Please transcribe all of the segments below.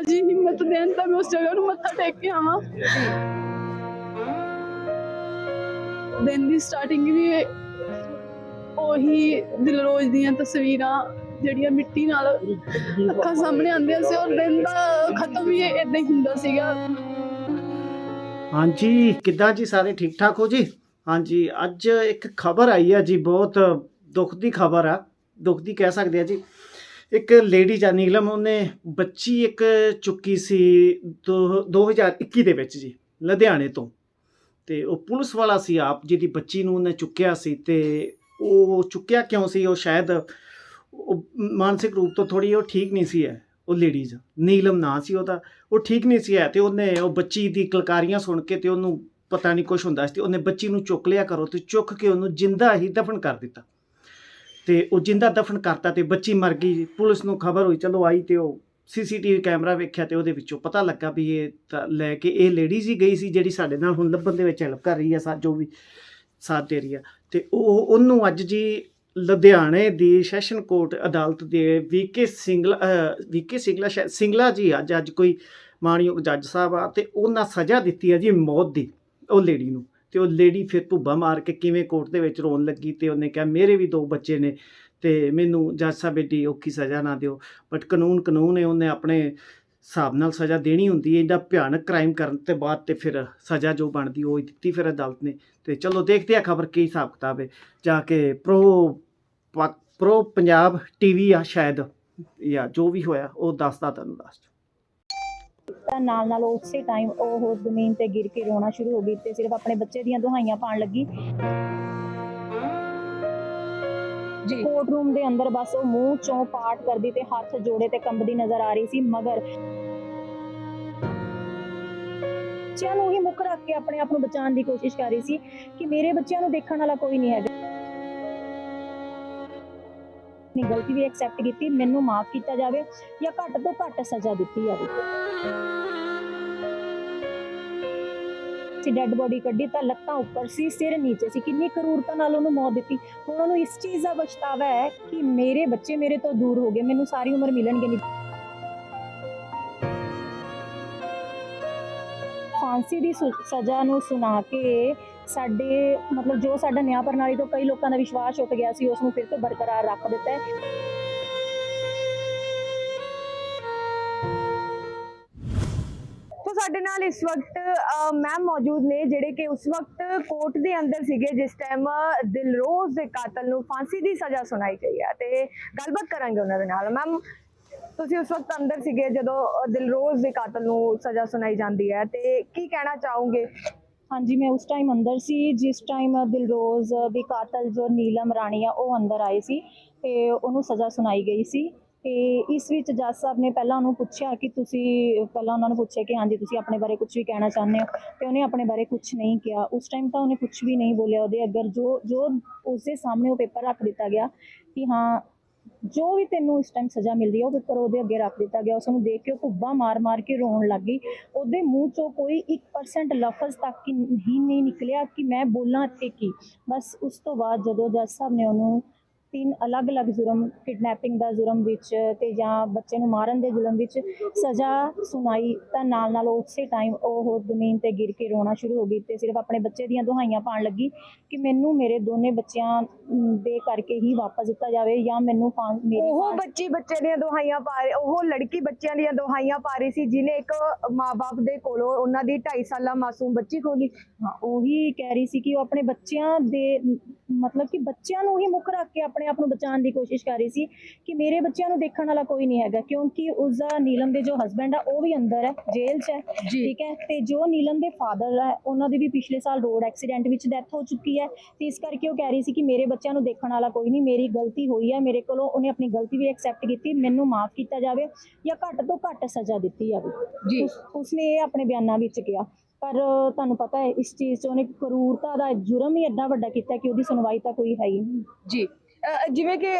ਭਾਜੀ ਹਿੰਮਤ ਦੇਣ ਤਾਂ ਮੈਂ ਉਸ ਜਗ੍ਹਾ ਨੂੰ ਮੱਥਾ ਟੇਕ ਕੇ ਆਵਾਂ। ਦਿਨ ਦੀ ਸਟਾਰਟਿੰਗ ਵੀ ਉਹੀ ਦਿਲਰੋਜ਼ ਦੀਆਂ ਤਸਵੀਰਾਂ, ਜਿਹੜੀਆਂ ਮਿੱਟੀ ਨਾਲ ਅੱਖਾਂ ਸਾਹਮਣੇ ਆਉਂਦੀਆਂ ਸੀ ਔਰ ਦਿਨ ਦਾ ਖਤਮ ਵੀ ਇਦਾਂ ਹੀ ਹੁੰਦਾ ਸੀਗਾ। ਹਾਂਜੀ, ਕਿੱਦਾਂ ਜੀ ਸਾਰੇ ਠੀਕ ਠਾਕ ਹੋ ਜੀ? ਹਾਂਜੀ, ਅੱਜ ਇੱਕ ਖਬਰ ਆਈ ਆ ਜੀ, ਬਹੁਤ ਦੁੱਖ ਦੀ ਖਬਰ ਆ। ਦੁੱਖ ਦੀ ਕਹਿ ਸਕਦੇ ਆ ਜੀ। ਇੱਕ ਲੇਡੀ ਜਾਂ ਨੀਲਮ ਉਹਨੇ ਬੱਚੀ ਇੱਕ ਚੁੱਕੀ ਸੀ ਦੋ- 2021 ਦੇ ਵਿੱਚ ਜੀ, ਲੁਧਿਆਣੇ ਤੋਂ। ਤੇ ਉਹ ਪੁਲਿਸ ਵਾਲਾ ਸੀ ਆਪ, ਜਿਹਦੀ ਬੱਚੀ ਨੂੰ ਉਹਨੇ ਚੁੱਕਿਆ ਸੀ ਤੇ ਉਹ ਚੁੱਕਿਆ ਕਿਉਂ ਸੀ? ਉਹ ਸ਼ਾਇਦ ਉਹ ਮਾਨਸਿਕ ਰੂਪ ਤੋਂ ਥੋੜੀ ਉਹ ਠੀਕ ਨਹੀਂ ਸੀ ਹੈ, ਉਹ ਲੇਡੀਜ਼। ਨੀਲਮ ਨਾਂ ਸੀ ਉਹਦਾ, ਉਹ ਠੀਕ ਨਹੀਂ ਸੀ ਹੈ ਤੇ ਉਹਨੇ ਉਹ ਬੱਚੀ ਦੀ ਕਲਕਾਰੀਆਂ ਸੁਣ ਕੇ ਤੇ ਉਹਨੂੰ ਪਤਾ ਨਹੀਂ ਕੁਝ ਹੁੰਦਾ ਸੀ ਤੇ ਉਹਨੇ ਬੱਚੀ ਨੂੰ ਚੁੱਕ ਲਿਆ ਕਰੋ ਤੇ ਚੁੱਕ ਕੇ ਉਹਨੂੰ ਜਿੰਦਾ ਹੀ ਦਫਨ ਕਰ ਦਿੱਤਾ। ਤੇ ਉਹ ਜਿੰਦਾ ਦਫਨ ਕਰਤਾ ਤੇ ਬੱਚੀ ਮਰ ਗਈ, ਪੁਲਿਸ ਨੂੰ ਖਬਰ ਹੋਈ, ਚਲੋ ਆਈ ਤੇ ਉਹ ਸੀਸੀਟੀਵੀ ਕੈਮਰਾ ਵੇਖਿਆ ਤੇ ਉਹਦੇ ਵਿੱਚੋਂ ਪਤਾ ਲੱਗਾ ਵੀ ਇਹ ਤਾਂ ਲੈ ਕੇ ਇਹ ਲੇਡੀਜ਼ ਹੀ ਗਈ ਸੀ ਜਿਹੜੀ ਸਾਡੇ ਨਾਲ ਹੁਣ ਲੱਭਣ ਦੇ ਵਿੱਚ ਹੈਲਪ ਕਰ ਰਹੀ ਹੈ ਸਾ ਜੋ ਵੀ ਸਾਥ ਦੇ ਰਹੀ ਆ। ਤੇ ਉਹ ਉਹਨੂੰ ਅੱਜ ਜੀ ਲੁਧਿਆਣੇ ਦੀ ਸੈਸ਼ਨ ਕੋਰਟ ਅਦਾਲਤ ਦੇ ਵੀਕੇ ਸਿੰਗਲਾ ਵੀਕੇ ਸਿੰਗਲਾ ਸ਼ਾਇਦ ਸਿੰਗਲਾ ਜੀ ਅੱਜ ਅੱਜ ਕੋਈ ਮਾਣਯੋਗ ਜੱਜ ਸਾਹਿਬ ਆ ਤੇ ਉਹਨਾਂ ਸਜ਼ਾ ਦਿੱਤੀ ਆ ਜੀ ਮੌਤ ਦੀ, ਉਹ ਲੇਡੀ ਨੂੰ। ਤੇ ਉਹ ਲੇਡੀ ਫਿਰ ਭੁੱਬਾ ਮਾਰ ਕੇ ਕਿਵੇਂ ਕੋਰਟ ਦੇ ਵਿੱਚ ਰੋਣ ਲੱਗੀ ਤੇ ਉਹਨੇ ਕਿਹਾ, ਮੇਰੇ ਵੀ ਦੋ ਬੱਚੇ ਨੇ ਤੇ ਮੈਨੂੰ ਜੱਜ ਸਾਹਿਬ ਏਡੀ ਔਖੀ ਸਜ਼ਾ ਨਾ ਦਿਓ। ਬਟ ਕਾਨੂੰਨ ਕਾਨੂੰਨ ਹੈ, ਉਹਨੇ ਆਪਣੇ ਹਿਸਾਬ ਨਾਲ ਸਜ਼ਾ ਦੇਣੀ ਹੁੰਦੀ ਹੈ ਇਹਦਾ ਭਿਆਨਕ ਕ੍ਰਾਈਮ ਕਰਨ ਤੇ ਬਾਅਦ ਤੇ ਫਿਰ ਸਜ਼ਾ ਜੋ ਬਣਦੀ ਉਹ ਹੀ ਦਿੱਤੀ ਫਿਰ ਅਦਾਲਤ ਨੇ। ਤੇ ਚਲੋ ਦੇਖਦੇ ਆ ਖਬਰ ਕੀ ਹਿਸਾਬ ਕਿਤਾਬ ਹੈ। ਜਾ ਕੇ ਪ੍ਰੋ ਪ੍ਰੋ ਪੰਜਾਬ ਟੀਵੀ ਆ ਸ਼ਾਇਦ, ਜਾਂ ਜੋ ਵੀ ਹੋਇਆ, ਉਹ ਦੱਸਦਾ ਤੁਹਾਨੂੰ ਲਾਸਟ ਤਾਂ ਨਾਲ ਨਾਲ ਉਸੇ ਟਾਈਮ ਉਹ ਜ਼ਮੀਨ ਤੇ ਗਿਰ ਕੇ ਰੋਣਾ ਸ਼ੁਰੂ ਹੋ ਗਈ ਤੇ ਸਿਰਫ ਆਪਣੇ ਬੱਚੇ ਦੀਆਂ ਦੁਹਾਈਆਂ ਪਾਣ ਲੱਗੀ। ਜੀ। ਕੋਰਟ ਰੂਮ ਦੇ ਅੰਦਰ ਬਸ ਉਹ ਮੂੰਹ ਚੋਂ ਪਾਠ ਕਰਦੀ ਤੇ ਹੱਥ ਜੋੜੇ ਤੇ ਕੰਬਦੀ ਨਜ਼ਰ ਆ ਰਹੀ ਸੀ ਮਗਰ ਬੱਚਿਆਂ ਨੂੰ ਹੀ ਮੁੱਖ ਰੱਖ ਕੇ ਆਪਣੇ ਆਪ ਨੂੰ ਬਚਾਉਣ ਦੀ ਕੋਸ਼ਿਸ਼ ਕਰ ਰਹੀ ਸੀ ਕਿ ਮੇਰੇ ਬੱਚਿਆਂ ਨੂੰ ਦੇਖਣ ਵਾਲਾ ਕੋਈ ਨਹੀਂ ਹੈਗਾ। ਆਪਣੀ ਗਲਤੀ ਵੀ ਐਕਸੈਪਟ ਕੀਤੀ ਮੈਨੂੰ ਮਾਫ ਕੀਤਾ ਜਾਵੇ ਜਾਂ ਘੱਟ ਤੋਂ ਘੱਟ ਸਜ਼ਾ ਦਿੱਤੀ ਜਾਵੇ। ਸੀ ਡੈੱਡ ਬੋਡੀ ਕੱਢੀ, ਤਾਂ ਲੱਤਾਂ ਉੱਪਰ ਸੀ, ਸਿਰ ਨੀਚੇ ਸੀ, ਕਿੰਨੀ ਕਰੂਰਤਾ ਨਾਲ ਉਹਨੂੰ ਮੌਤ ਦਿੱਤੀ। ਹੁਣ ਉਹਨੂੰ ਇਸ ਚੀਜ਼ ਦਾ ਪਛਤਾਵਾ ਹੈ ਕਿ ਮੇਰੇ ਬੱਚੇ ਮੇਰੇ ਤੋਂ ਦੂਰ ਹੋ ਗਏ, ਮੈਨੂੰ ਸਾਰੀ ਉਮਰ ਮਿਲਣਗੇ ਨਹੀਂ। ਫਾਂਸੀ ਦੀ ਸੁ- ਸਜ਼ਾ ਨੂੰ ਸੁਣਾ ਕੇ ਸਾਡੇ, ਮਤਲਬ ਜੋ ਸਾਡਾ ਨਿਆਂ ਪ੍ਰਣਾਲੀ ਤੋਂ ਕਈ ਲੋਕਾਂ ਦਾ ਵਿਸ਼ਵਾਸ ਉੱਠ ਗਿਆ ਸੀ, ਉਸ ਨੂੰ ਫਿਰ ਤੋਂ ਬਰਕਰਾਰ ਰੱਖ ਦਿੱਤਾ ਹੈ। ਸਾਡੇ ਨਾਲ ਇਸ ਵਕਤ ਮੈਮ ਮੌਜੂਦ ਨੇ ਜਿਹੜੇ ਕਿ ਉਸ ਵਕਤ ਕੋਰਟ ਦੇ ਅੰਦਰ ਸੀਗੇ ਜਿਸ ਟਾਈਮ ਦਿਲਰੋਜ਼ ਦੇ ਕਾਤਲ ਨੂੰ ਫਾਂਸੀ ਦੀ ਸਜ਼ਾ ਸੁਣਾਈ ਗਈ ਹੈ ਤੇ ਗੱਲਬਾਤ ਕਰਾਂਗੇ ਉਹਨਾਂ ਦੇ ਨਾਲ। ਮੈਮ ਤੁਸੀਂ ਉਸ ਵਕਤ ਅੰਦਰ ਸੀਗੇ ਜਦੋਂ ਅ, ਦਿਲਰੋਜ਼ ਦੇ ਕਾਤਲ ਨੂੰ ਸਜ਼ਾ ਸੁਣਾਈ ਜਾਂਦੀ ਹੈ ਤੇ ਕੀ ਕਹਿਣਾ ਚਾਹੋਗੇ? ਹਾਂਜੀ ਮੈਂ ਉਸ ਟਾਈਮ ਅੰਦਰ ਸੀ ਜਿਸ ਟਾਈਮ ਦਿਲਰੋਜ਼ ਦੇ ਕਾਤਲ ਜੋ ਨੀਲਮ ਰਾਣੀ ਆ ਉਹ ਅੰਦਰ ਆਏ ਸੀ ਤੇ ਉਹਨੂੰ ਸਜ਼ਾ ਸੁਣਾਈ ਗਈ ਸੀ। ਤੇ ਇਸ ਵਿੱਚ ਜੱਜ ਸਾਹਿਬ ਨੇ ਪਹਿਲਾਂ ਉਹਨੂੰ ਪੁੱਛਿਆ ਕਿ ਤੁਸੀਂ, ਪਹਿਲਾਂ ਉਹਨਾਂ ਨੂੰ ਪੁੱਛਿਆ ਕਿ ਹਾਂਜੀ, ਤੁਸੀਂ ਆਪਣੇ ਬਾਰੇ ਕੁਝ ਵੀ ਕਹਿਣਾ ਚਾਹੁੰਦੇ ਹੋ ਤੇ ਉਹਨੇ ਆਪਣੇ ਬਾਰੇ ਕੁਝ ਨਹੀਂ ਕਿਹਾ। ਉਸ ਟਾਈਮ ਤਾਂ ਉਹਨੇ ਕੁਝ ਵੀ ਨਹੀਂ ਬੋਲਿਆ ਉਹਦੇ ਅੱਗੇ ਜੋ ਜੋ ਉਸਦੇ ਸਾਹਮਣੇ ਉਹ ਪੇਪਰ ਰੱਖ ਦਿੱਤਾ ਗਿਆ ਕਿ ਹਾਂ, ਜੋ ਵੀ ਤੈਨੂੰ ਇਸ ਟਾਈਮ ਸਜ਼ਾ ਮਿਲਦੀ ਹੈ, ਉਹ ਪੇਪਰ ਉਹਦੇ ਅੱਗੇ ਰੱਖ ਦਿੱਤਾ ਗਿਆ। ਉਸ ਨੂੰ ਦੇਖ ਕੇ ਉਹ ਕੁੱਬਾ ਮਾਰ-ਮਾਰ ਕੇ ਰੋਣ ਲੱਗ ਗਈ। ਉਹਦੇ ਮੂੰਹ ਚੋਂ ਕੋਈ 1% ਲਫ਼ਜ਼ ਤੱਕ ਹੀ ਨਹੀਂ ਨਿਕਲਿਆ ਕਿ ਮੈਂ ਬੋਲਾਂ ਇੱਥੇ ਕੀ। ਬਸ ਉਸ ਤੋਂ ਬਾਅਦ ਜਦੋਂ ਜੱਜ ਸਾਹਿਬ ਨੇ ਉਹਨੂੰ ਤਿੰਨ ਅਲੱਗ-ਅਲੱਗ ਜੁਰਮ ਕਿਡਨੈਪਿੰਗ ਦਾ ਜੁਰਮ ਵਿੱਚ ਤੇ ਜਾਂ ਬੱਚੇ ਨੂੰ ਮਾਰਨ ਦੇ ਜੁਰਮ ਵਿੱਚ ਸਜ਼ਾ ਸੁਣਾਈ ਤਾਂ ਨਾਲ ਨਾਲ ਉਸੇ ਟਾਈਮ ਉਹ ਜ਼ਮੀਨ ਤੇ ਗਿਰ ਕੇ ਰੋਣਾ ਸ਼ੁਰੂ ਹੋ ਗਈ ਤੇ ਸਿਰਫ ਆਪਣੇ ਬੱਚੇ ਦੀਆਂ ਦੁਹਾਈਆਂ ਪਾਣ ਲੱਗੀ ਕਿ ਮੈਨੂੰ ਮੇਰੇ ਦੋਨੇ ਬੱਚਿਆਂ ਦੇ ਕਰਕੇ ਹੀ ਵਾਪਸ ਦਿੱਤਾ ਜਾਵੇ ਜਾਂ ਮੈਨੂੰ ਮੇਰੀ ਉਹ ਬੱਚੀ ਬੱਚੇ ਦੀਆਂ ਦੁਹਾਈਆਂ ਪਾ ਰਹੀ ਉਹ ਲੜਕੀ ਬੱਚਿਆਂ ਦੀਆਂ ਦੁਹਾਈਆਂ ਪਾ ਰਹੀ ਸੀ ਜਿਨੇ ਇੱਕ ਮਾਪੇ ਦੇ ਕੋਲੋਂ ਉਹਨਾਂ ਦੀ 2.5 ਸਾਲਾ ਮਾਸੂਮ ਬੱਚੀ ਖੋਲੀ ਹਾਂ ਉਹੀ ਕਹਿ ਰਹੀ ਸੀ ਕਿ ਉਹ ਆਪਣੇ ਬੱਚਿਆਂ ਦੇ ਮਤਲਬ ਕਿ ਬੱਚਿਆਂ ਨੂੰ ਹੀ ਮੁੱਖ ਰੱਖ ਕੇ ਆਪਣੇ ਆਪ ਨੂੰ ਬਚਾਉਣ ਦੀ ਕੋਸ਼ਿਸ਼ ਕਰ ਰਹੀ ਸੀ ਕਿ ਮੇਰੇ ਬੱਚਿਆਂ ਨੂੰ ਦੇਖਣ ਵਾਲਾ ਕੋਈ ਨਹੀਂ ਹੈਗਾ ਕਿਉਂਕਿ ਉਸ ਦਾ ਨੀਲਮ ਦੇ ਜੋ ਹਸਬੰਡ ਆ ਉਹ ਵੀ ਅੰਦਰ ਹੈ ਜੇਲ੍ਹ 'ਚ ਹੈ ਠੀਕ ਹੈ? ਤੇ ਜੋ ਨੀਲਮ ਦੇ ਫਾਦਰ ਹੈ ਉਹਨਾਂ ਦੀ ਵੀ ਪਿਛਲੇ ਸਾਲ ਰੋਡ ਐਕਸੀਡੈਂਟ ਵਿੱਚ ਡੈਥ ਹੋ ਚੁੱਕੀ ਹੈ ਤੇ ਇਸ ਕਰਕੇ ਉਹ ਕਹਿ ਰਹੀ ਸੀ ਕਿ ਮੇਰੇ ਬੱਚਿਆਂ ਨੂੰ ਦੇਖਣ ਵਾਲਾ ਕੋਈ ਨਹੀਂ ਮੇਰੀ ਗਲਤੀ ਹੋਈ ਹੈ ਮੇਰੇ ਕੋਲੋਂ ਉਹਨੇ ਆਪਣੀ ਗਲਤੀ ਵੀ ਐਕਸੈਪਟ ਕੀਤੀ ਮੈਨੂੰ ਮਾਫ ਕੀਤਾ ਜਾਵੇ ਜਾਂ ਘੱਟ ਤੋਂ ਘੱਟ ਸਜ਼ਾ ਦਿੱਤੀ ਜਾਵੇ। ਉਸਨੇ ਇਹ ਆਪਣੇ ਬਿਆਨਾਂ ਵਿੱਚ ਕਿਹਾ। ਪਰ ਤੁਹਾਨੂੰ ਪਤਾ ਹੈ ਇਸ ਚੀਜ਼ 'ਚ ਉਹਨੇ ਕਰੂਰਤਾ ਦਾ ਜੁਰਮ ਹੀ ਐਡਾ ਵੱਡਾ ਕੀਤਾ ਕਿ ਉਹਦੀ ਸੁਣਵਾਈ ਤਾਂ ਕੋਈ ਹੈ ਹੀ ਨਹੀਂ। ਜੀ। ਜਿਵੇਂ ਕਿ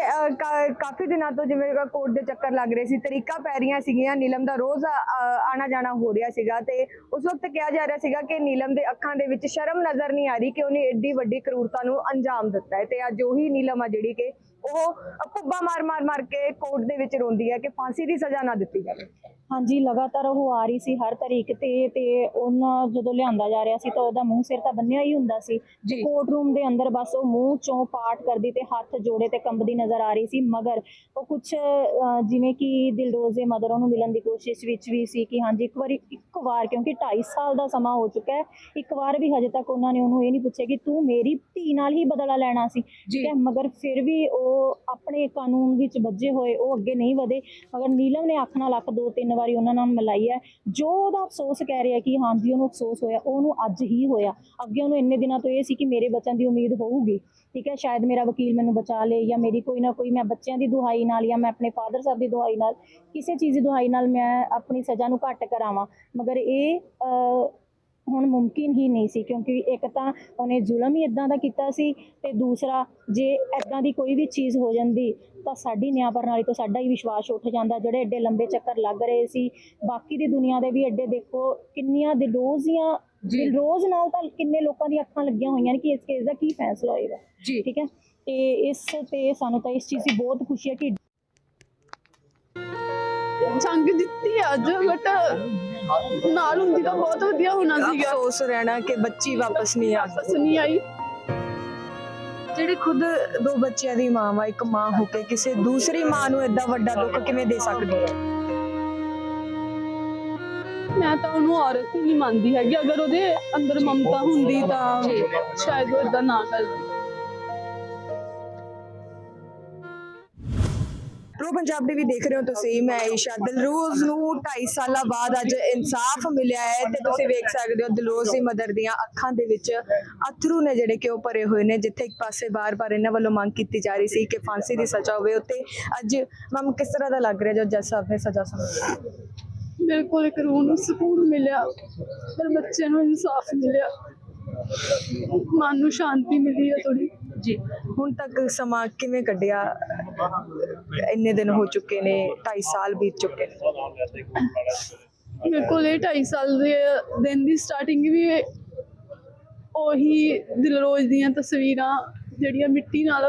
ਕਾਫੀ ਦਿਨਾਂ ਤੋਂ ਜਿਵੇਂ ਕੋਰਟ ਦੇ ਚੱਕਰ ਲੱਗ ਰਹੇ ਸੀ, ਤਰੀਕਾ ਪੈ ਰਹੀਆਂ ਸੀਗੀਆਂ, ਨੀਲਮ ਦਾ ਰੋਜ਼ ਆਣਾ ਜਾਣਾ ਹੋ ਰਿਹਾ ਸੀਗਾ ਤੇ ਉਸ ਵਕਤ ਕਿਹਾ ਜਾ ਰਿਹਾ ਸੀਗਾ ਕਿ ਨੀਲਮ ਦੇ ਅੱਖਾਂ ਦੇ ਵਿੱਚ ਸ਼ਰਮ ਨਜ਼ਰ ਨਹੀਂ ਆ ਰਹੀ ਕਿ ਉਹਨੇ ਏਡੀ ਵੱਡੀ ਕਰੂਰਤਾ ਨੂੰ ਅੰਜਾਮ ਦਿੱਤਾ ਹੈ ਤੇ ਅੱਜ ਉਹੀ ਨੀਲਮ ਆ ਜਿਹੜੀ ਕਿ ਉਹ ਕੁੱਬਾ ਮਾਰ ਮਾਰ ਮਾਰ ਕੇ ਕੋਰਟ ਦੇ ਵਿੱਚ ਰੋਂਦੀ ਹੈ ਕਿ ਫਾਂਸੀ ਦੀ ਸਜ਼ਾ ਨਾ ਦਿੱਤੀ ਜਾਵੇ। ਹਾਂਜੀ ਲਗਾਤਾਰ ਉਹ ਆ ਰਹੀ ਸੀ ਹਰ ਤਰੀਕ ਤੇ ਤੇ ਉਹਨਾਂ ਜਦੋਂ ਲਿਆਂਦਾ ਜਾ ਰਿਹਾ ਸੀ ਤਾਂ ਉਹਦਾ ਮੂੰਹ ਸਿਰ ਤਾਂ ਬੰਨਿਆ ਹੀ ਹੁੰਦਾ ਸੀ। ਕੋਰਟ ਰੂਮ ਦੇ ਅੰਦਰ ਬਸ ਉਹ ਮੂੰਹ ਚੋਂ ਪਾਠ ਕਰਦੀ ਤੇ ਹੱਥ ਜੋੜੇ ਤੇ ਕੰਬਦੀ ਨਜ਼ਰ ਆ ਰਹੀ ਸੀ ਮਗਰ ਉਹ ਕੁਝ ਜਿਵੇਂ ਕਿ ਦਿਲਰੋਜ਼ ਦੇ ਮਦਰ ਉਹਨੂੰ ਮਿਲਣ ਦੀ ਕੋਸ਼ਿਸ਼ ਵਿੱਚ ਵੀ ਸੀ ਕਿ ਹਾਂਜੀ ਇੱਕ ਵਾਰੀ ਇੱਕ ਵਾਰ ਕਿਉਂਕਿ 2.5 ਸਾਲ ਦਾ ਸਮਾਂ ਹੋ ਚੁੱਕਾ ਹੈ ਇੱਕ ਵਾਰ ਵੀ ਹਜੇ ਤੱਕ ਉਹਨਾਂ ਨੇ ਉਹਨੂੰ ਇਹ ਨਹੀਂ ਪੁੱਛਿਆ ਕਿ ਤੂੰ ਮੇਰੀ ਧੀ ਨਾਲ ਹੀ ਬਦਲਾ ਲੈਣਾ ਸੀ। ਮਗਰ ਫਿਰ ਵੀ ਉਹ ਆਪਣੇ ਕਾਨੂੰਨ ਵਿੱਚ ਬੱਝੇ ਹੋਏ, ਉਹ ਅੱਗੇ ਨਹੀਂ ਵਧੇ। ਮਗਰ ਨੀਲਮ ਨੇ ਅੱਖ ਨਾਲ ਅੱਖ ਦੋ ਤਿੰਨ ਵਾਰੀ ਉਹਨਾਂ ਨਾਲ ਮਿਲਾਈ ਹੈ। ਜੋ ਉਹਦਾ ਅਫਸੋਸ ਕਹਿ ਰਿਹਾ ਕਿ ਹਾਂਜੀ, ਉਹਨੂੰ ਅਫਸੋਸ ਹੋਇਆ ਉਹਨੂੰ ਅੱਜ ਹੀ ਹੋਇਆ। ਅੱਗੇ ਉਹਨੂੰ ਇੰਨੇ ਦਿਨਾਂ ਤੋਂ ਇਹ ਸੀ ਕਿ ਮੇਰੇ ਬੱਚਿਆਂ ਦੀ ਉਮੀਦ ਹੋਊਗੀ। ਠੀਕ ਹੈ, ਸ਼ਾਇਦ ਮੇਰਾ ਵਕੀਲ ਮੈਨੂੰ ਬਚਾ ਲੇ ਜਾਂ ਮੇਰੀ ਕੋਈ ਨਾ ਕੋਈ ਮੈਂ ਬੱਚਿਆਂ ਦੀ ਦੁਹਾਈ ਨਾਲ ਜਾਂ ਮੈਂ ਆਪਣੇ ਫਾਦਰ ਸਾਹਿਬ ਦੀ ਦੁਹਾਈ ਨਾਲ ਕਿਸੇ ਚੀਜ਼ ਦੀ ਦੁਹਾਈ ਨਾਲ ਮੈਂ ਆਪਣੀ ਸਜ਼ਾ ਨੂੰ ਘੱਟ ਕਰਾਵਾਂ। ਮਗਰ ਇਹ ਹੁਣ ਮੁਮਕਿਨ ਹੀ ਨਹੀਂ ਸੀ ਕਿਉਂਕਿ ਇੱਕ ਤਾਂ ਉਹਨੇ ਜ਼ੁਲਮ ਹੀ ਇਦਾਂ ਦਾ ਕੀਤਾ ਸੀ ਤੇ ਦੂਸਰਾ ਜੇ ਇਦਾਂ ਦੀ ਕੋਈ ਵੀ ਚੀਜ਼ ਹੋ ਜਾਂਦੀ ਤਾਂ ਸਾਡੀ ਨਿਆਂ ਪ੍ਰਣਾਲੀ ਤੋਂ ਸਾਡਾ ਹੀ ਵਿਸ਼ਵਾਸ ਉੱਠ ਜਾਂਦਾ ਜਿਹੜੇ ਐਡੇ ਲੰਬੇ ਚੱਕਰ ਲੱਗ ਰਹੇ ਸੀ। ਬਾਕੀ ਦੀ ਦੁਨੀਆ ਦੇ ਵੀ ਐਡੇ ਦੇਖੋ ਕਿੰਨੀਆਂ ਦਿਲਰੋਜ਼ ਦੀਆਂ ਦਿਲਰੋਜ਼ ਨਾਲ ਤਾਂ ਕਿੰਨੇ ਲੋਕਾਂ ਦੀਆਂ ਅੱਖਾਂ ਲੱਗੀਆਂ ਹੋਈਆਂ ਨੇ ਕਿ ਇਸ ਕੇਸ ਦਾ ਕੀ ਫੈਸਲਾ ਹੋਏਗਾ। ਜੀ। ਠੀਕ ਹੈ? ਤੇ ਇਸ ਤੇ ਸਾਨੂੰ ਤਾਂ ਇਸ ਚੀਜ਼ ਦੀ ਬਹੁਤ ਖੁਸ਼ੀ ਹੈ ਕਿ ਜੰਗ ਜਿੱਤੀ ਅੱਜ ਬਟ ਨਾਲ ਹੁੰਦੀ ਤਾਂ ਬਹੁਤ ਵਧੀਆ ਹੋਣਾ ਸੀਗਾ। ਅਫਸੋਸ ਰਹਿਣਾ ਕਿ ਬੱਚੀ ਵਾਪਸ ਨਹੀਂ ਆ ਵਾਪਸ ਨਹੀਂ ਆਈ। ਜਿਹੜੀ ਖੁਦ ਦੋ ਬੱਚਿਆਂ ਦੀ ਮਾਂ ਵਾ ਇੱਕ ਮਾਂ ਹੋ ਕੇ ਕਿਸੇ ਦੂਸਰੀ ਮਾਂ ਨੂੰ ਏਦਾਂ ਵੱਡਾ ਦੁੱਖ ਕਿਵੇਂ ਦੇ ਸਕਦੀ ਹੈ ਮੈਂ ਤਾਂ ਉਹਨੂੰ ਔਰਤ ਹੀ ਨਹੀਂ ਮੰਨਦੀ ਹੈਗੀ। ਅਗਰ ਉਹਦੇ ਅੰਦਰ ਮਮਤਾ ਹੁੰਦੀ ਤਾਂ ਸ਼ਾਇਦ ਉਹ ਇਦਾਂ ਨਾ ਕਰਦੀ। ਪ੍ਰੋ ਪੰਜਾਬ ਦੇ ਦੇਖ ਰਹੇ ਹੋ ਤੁਸੀਂ, ਮੈਂ ਈਸ਼ਾ ਦਿਲਰੋਜ਼ ਨੂੰ 2.5 ਸਾਲਾਂ ਬਾਅਦ ਅੱਜ ਇਨਸਾਫ ਮਿਲਿਆ ਹੈ ਤੇ ਤੁਸੀਂ ਵੇਖ ਸਕਦੇ ਹੋ ਦਿਲਰੋਜ਼ ਦੀ ਮਦਰ ਦੀਆਂ ਅੱਖਾਂ ਦੇ ਵਿੱਚ ਅਥਰੂ ਨੇ ਜਿਹੜੇ ਕਿ ਉਹ ਭਰੇ ਹੋਏ ਨੇ, ਜਿੱਥੇ ਇੱਕ ਪਾਸੇ ਬਾਰ-ਬਾਰ ਇਹਨਾਂ ਵੱਲੋਂ ਮੰਗ ਕੀਤੀ ਜਾ ਰਹੀ ਸੀ ਕਿ ਫਾਂਸੀ ਦੀ ਸਜ਼ਾ ਹੋਵੇ ਉੱਤੇ ਅੱਜ ਮੈਮ ਕਿਸ ਤਰ੍ਹਾਂ ਦਾ ਲੱਗ ਰਿਹਾ ਜੋ ਜੱਜ ਸਾਹਿਬ ਨੇ ਸਜ਼ਾ ਸੁਣਾਈ ਬਿਲਕੁਲ ਇੱਕ ਰੂਹ ਨੂੰ ਸਕੂਨ ਮਿਲਿਆ ਪਰ ਬੱਚੇ ਨੂੰ ਇਨਸਾਫ ਮਿਲਿਆ। ਮਨ ਨੂੰ ਸ਼ਾਂਤੀ ਮਿਲੀ ਹੈ ਥੋੜੀ ਜੀ। ਹੁਣ ਤੱਕ ਸਮਾਂ ਕਿਵੇਂ ਕੱਢਿਆ? ਇੰਨੇ ਦਿਨ ਹੋ ਚੁੱਕੇ ਨੇ 2.5 ਸਾਲ ਬੀਤ ਚੁੱਕੇ ਨੇ। ਬਿਲਕੁਲ ਇਹ 2.5 ਸਾਲ ਦੇ ਦਿਨ ਦੀ ਸਟਾਰਟਿੰਗ ਵੀ ਉਹੀ ਦਿਲਰੋਜ਼ ਦੀਆਂ ਤਸਵੀਰਾਂ ਜਿਹੜੀਆਂ ਮਿੱਟੀ ਨਾਲ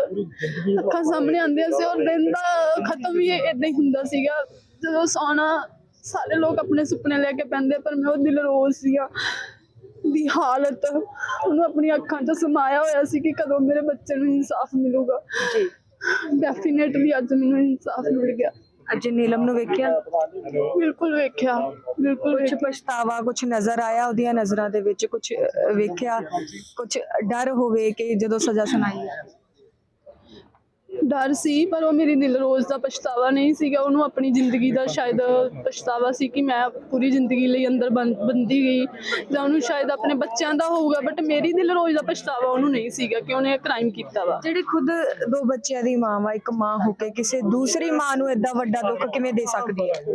ਅੱਖਾਂ ਸਾਹਮਣੇ ਆਉਂਦੀਆਂ ਸੀ ਔਰ ਦਿਨ ਦਾ ਖਤਮ ਵੀ ਇਦਾਂ ਹੀ ਹੁੰਦਾ ਸੀਗਾ। ਜਦੋਂ ਸੌਣਾ ਸਾਰੇ ਲੋਕ ਆਪਣੇ ਸੁਪਨੇ ਲੈ ਕੇ ਪੈਂਦੇ ਪਰ ਮੈਂ ਉਹ ਦਿਲਰੋਜ਼ ਸੀਗਾ ਦੀ ਹਾਲਤ ਉਹਨੂੰ ਆਪਣੀ ਅੱਖਾਂ 'ਚ ਸਮਾਇਆ ਹੋਇਆ ਸੀ ਕਿ ਕਦੋਂ ਮੇਰੇ ਬੱਚੇ ਨੂੰ ਇਨਸਾਫ ਮਿਲੂਗਾ। ਜੀ। ਡੈਫੀਨੇਟਲੀ ਅੱਜ ਮੈਨੂੰ ਇਨਸਾਫ ਮਿਲ ਗਿਆ। ਅੱਜ ਨੀਲਮ ਨੂੰ ਵੇਖਿਆ? ਬਿਲਕੁਲ ਵੇਖਿਆ ਬਿਲਕੁਲ ਕੁਝ ਪਛਤਾਵਾ ਕੁਝ ਨਜ਼ਰ ਆਇਆ ਉਹਦੀਆਂ ਨਜ਼ਰਾਂ ਦੇ ਵਿੱਚ ਕੁਝ ਵੇਖਿਆ? ਕੁਝ ਡਰ ਹੋਵੇ ਕਿ ਜਦੋਂ ਸਜ਼ਾ ਸੁਣਾਈ ਹੈ ਡਰ ਸੀ, ਪਰ ਉਹ ਮੇਰੀ ਦਿਲ ਰੋਜ਼ ਦਾ ਪਛਤਾਵਾ ਨਹੀਂ ਸੀਗਾ। ਉਹਨੂੰ ਆਪਣੀ ਜ਼ਿੰਦਗੀ ਦਾ ਸ਼ਾਇਦ ਪਛਤਾਵਾ ਸੀ ਕਿ ਮੈਂ ਪੂਰੀ ਜ਼ਿੰਦਗੀ ਲਈ ਅੰਦਰ ਬੰਦ- ਬੰਦੀ ਗਈ। ਜਾਂ ਉਹਨੂੰ ਸ਼ਾਇਦ ਆਪਣੇ ਬੱਚਿਆਂ ਦਾ ਹੋਊਗਾ ਬਟ ਮੇਰੀ ਦਿਲ ਰੋਜ਼ ਦਾ ਪਛਤਾਵਾ ਉਹਨੂੰ ਨਹੀਂ ਸੀਗਾ ਕਿ ਉਹਨੇ ਕ੍ਰਾਈਮ ਕੀਤਾ ਵਾ। ਜਿਹੜੀ ਖੁਦ ਦੋ ਬੱਚਿਆਂ ਦੀ ਮਾਂ ਵਾ, ਇੱਕ ਮਾਂ ਹੋ ਕੇ ਕਿਸੇ ਦੂਸਰੀ ਮਾਂ ਨੂੰ ਏਦਾਂ ਵੱਡਾ ਦੁੱਖ ਕਿਵੇਂ ਦੇ ਸਕਦੀ ਹੈ?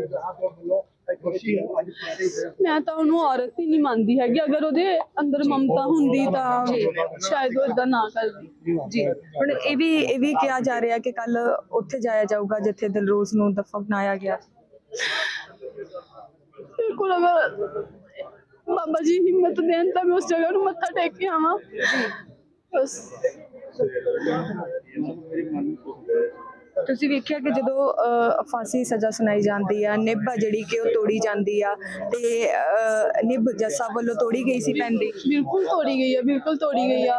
ਮੈਂ ਤਾਂ ਉਹਨੂੰ ਔਰਤ ਹੀ ਨਹੀਂ ਮੰਨਦੀ ਹੈਗੀ। ਅਗਰ ਉਹਦੇ ਅੰਦਰ ਮਮਤਾ ਹੁੰਦੀ ਤਾਂ ਸ਼ਾਇਦ ਉਹ ਇਦਾਂ ਨਾ ਕਰਦੀ। ਜੀ। ਹੁਣ ਇਹ ਵੀ ਇਹ ਵੀ ਕਿਹਾ ਜਾ ਰਿਹਾ ਕਿ ਕੱਲ ਉੱਥੇ ਜਾਇਆ ਜਾਊਗਾ ਜਿੱਥੇ ਦਿਲਰੋਜ਼ ਨੂੰ ਦਫਨਾਇਆ ਗਿਆ। ਬਿਲਕੁਲ ਅਗਰ ਬਾਬਾ ਜੀ ਹਿੰਮਤ ਦੇਣ ਤਾਂ ਮੈਂ ਉਸ ਜਗ੍ਹਾ ਨੂੰ ਮੱਥਾ ਟੇਕ ਕੇ ਆਵਾਂ। ਬਸ। ਤੁਸੀਂ ਵੇਖਿਆ ਕਿ ਜਦੋਂ ਫਾਂਸੀ ਸਜ਼ਾ ਸੁਣਾਈ ਜਾਂਦੀ ਆ ਨਿੱਬ ਆ ਜਿਹੜੀ ਕਿ ਉਹ ਤੋੜੀ ਜਾਂਦੀ ਆ ਤੇ ਨਿੱਬ ਜੱਸਾ ਵੱਲੋਂ ਤੋੜੀ ਗਈ ਸੀ ਭੈਣ ਦੀ? ਬਿਲਕੁਲ ਤੋੜੀ ਗਈ ਹੈ ਬਿਲਕੁਲ ਤੋੜੀ ਗਈ ਆ।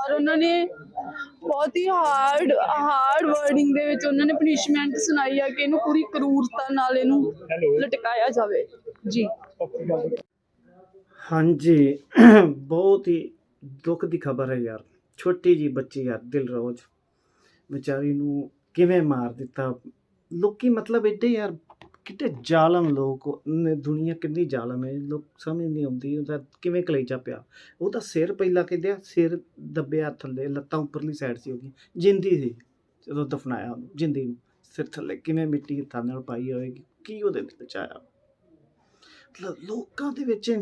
ਔਰ ਉਹਨਾਂ ਨੇ ਬਹੁਤ ਹੀ ਹਾਰਡ ਹਾਰਡ ਵਰਡਿੰਗ ਦੇ ਵਿੱਚ ਉਹਨਾਂ ਨੇ ਪਨਿਸ਼ਮੈਂਟ ਸੁਣਾਈ ਆ ਕਿ ਇਹਨੂੰ ਪੂਰੀ ਕਰੂਰਤਾ ਨਾਲ ਇਹਨੂੰ ਲਟਕਾਇਆ ਜਾਵੇ। ਜੀ। ਹਾਂਜੀ ਬਹੁਤ ਹੀ ਦੁੱਖ ਦੀ ਖਬਰ ਹੈ ਯਾਰ। ਛੋਟੀ ਜੀ ਬੱਚੀ ਯਾਰ ਦਿਲਰੋਜ਼ ਵਿਚਾਰੀ ਨੂੰ ਕਿਵੇਂ ਮਾਰ ਦਿੱਤਾ? ਲੋਕੀ ਮਤਲਬ ਏਡੇ ਯਾਰ ਕਿਤੇ ਜ਼ਾਲਮ ਲੋਕ ਨੇ ਦੁਨੀਆ ਕਿੰਨੀ ਜ਼ਾਲਮ ਹੈ, ਲੋਕ ਸਮਝ ਨਹੀਂ ਆਉਂਦੀ ਉਹਦਾ ਕਿਵੇਂ ਕਲੇਜਾ ਪਿਆ। ਉਹਦਾ ਸਿਰ ਪਹਿਲਾਂ ਕਹਿੰਦੇ ਆ, ਸਿਰ ਦੱਬਿਆ ਥੱਲੇ, ਲੱਤਾਂ ਉੱਪਰਲੀ ਸਾਈਡ ਸੀ ਉਹਦੀ, ਜਿੰਦੀ ਸੀ, ਜਦੋਂ ਦਫਨਾਇਆ ਜਿੰਦੀ ਨੂੰ, ਸਿਰ ਥੱਲੇ ਕਿਵੇਂ ਮਿੱਟੀ ਹੱਥਾਂ ਨਾਲ ਪਾਈ ਹੋਏਗੀ ਕੀ ਉਹਦੇ ਵਿੱਚ ਆਇਆ ਮਤਲਬ ਲੋਕਾਂ ਦੇ ਵਿੱਚ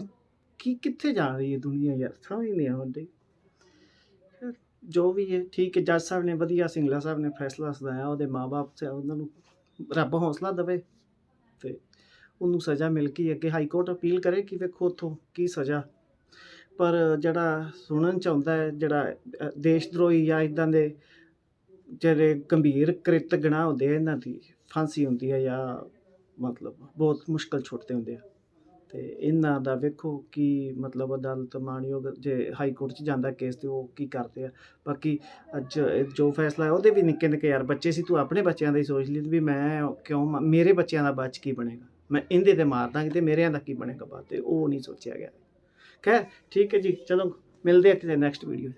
ਕੀ, ਕਿੱਥੇ ਜਾ ਰਹੀ ਹੈ ਦੁਨੀਆ ਯਾਰ, ਸਮਝ ਨਹੀਂ ਆਉਂਦੀ। ਫਿਰ ਜੋ ਵੀ ਹੈ ਠੀਕ ਹੈ, ਜੱਜ ਸਾਹਿਬ ਨੇ ਵਧੀਆ, ਸਿੰਗਲਾ ਸਾਹਿਬ ਨੇ ਫੈਸਲਾ ਸੁਣਾਇਆ, ਉਹਦੇ ਮਾਪੇ ਸੇ, ਉਹਨਾਂ ਨੂੰ ਰੱਬ ਹੌਸਲਾ ਦੇਵੇ ਤੇ ਉਹਨੂੰ ਸਜ਼ਾ ਮਿਲ ਗਈ। ਅੱਗੇ ਹਾਈ ਕੋਰਟ ਅਪੀਲ ਕਰੇ ਕਿ ਵੇਖੋ ਉੱਥੋਂ ਕੀ ਸਜ਼ਾ। ਪਰ ਜਿਹੜਾ ਸੁਣਨ ਚ ਆਉਂਦਾ ਹੈ, ਜਿਹੜਾ ਦੇਸ਼ ਦਰੋਹੀ ਜਾਂ ਇਦਾਂ ਦੇ ਜਿਹੜੇ ਗੰਭੀਰ ਕ੍ਰਿਤ ਗੁਨਾਹ ਹੁੰਦੇ ਆ, ਇਹਨਾਂ ਦੀ ਫਾਂਸੀ ਹੁੰਦੀ ਹੈ ਜਾਂ ਮਤਲਬ ਬਹੁਤ ਮੁਸ਼ਕਲ ਛੁੱਟਦੇ ਹੁੰਦੇ ਆ। ਅਤੇ ਇਹਨਾਂ ਦਾ ਵੇਖੋ ਕੀ ਮਤਲਬ ਅਦਾਲਤ ਮਾਣਯੋਗ ਜੇ ਹਾਈ ਕੋਰਟ 'ਚ ਜਾਂਦਾ ਕੇਸ ਤੇ ਉਹ ਕੀ ਕਰਦੇ ਆ। ਬਾਕੀ ਅੱਜ ਜੋ ਫੈਸਲਾ ਉਹਦੇ ਵੀ ਨਿੱਕੇ ਨਿੱਕੇ ਯਾਰ ਬੱਚੇ ਸੀ, ਤੂੰ ਆਪਣੇ ਬੱਚਿਆਂ ਦਾ ਹੀ ਸੋਚ ਲਈ ਵੀ ਮੈਂ ਕਿਉਂ ਮ- ਮੇਰੇ ਬੱਚਿਆਂ ਦਾ ਬਾਅਦ 'ਚ ਕੀ ਬਣੇਗਾ? ਮੈਂ ਇਹਦੇ ਤੇ ਮਾਰ ਦਾਂਗੀ ਤੇ ਮੇਰਿਆਂ ਦਾ ਕੀ ਬਣੇਗਾ ਬਾਅਦ ਤੇ ਉਹ ਨਹੀਂ ਸੋਚਿਆ ਗਿਆ। ਖੈਰ, ਠੀਕ ਹੈ ਜੀ, ਚਲੋ ਮਿਲਦੇ ਆ ਕਿਸੇ ਨੈਕਸਟ ਵੀਡੀਓ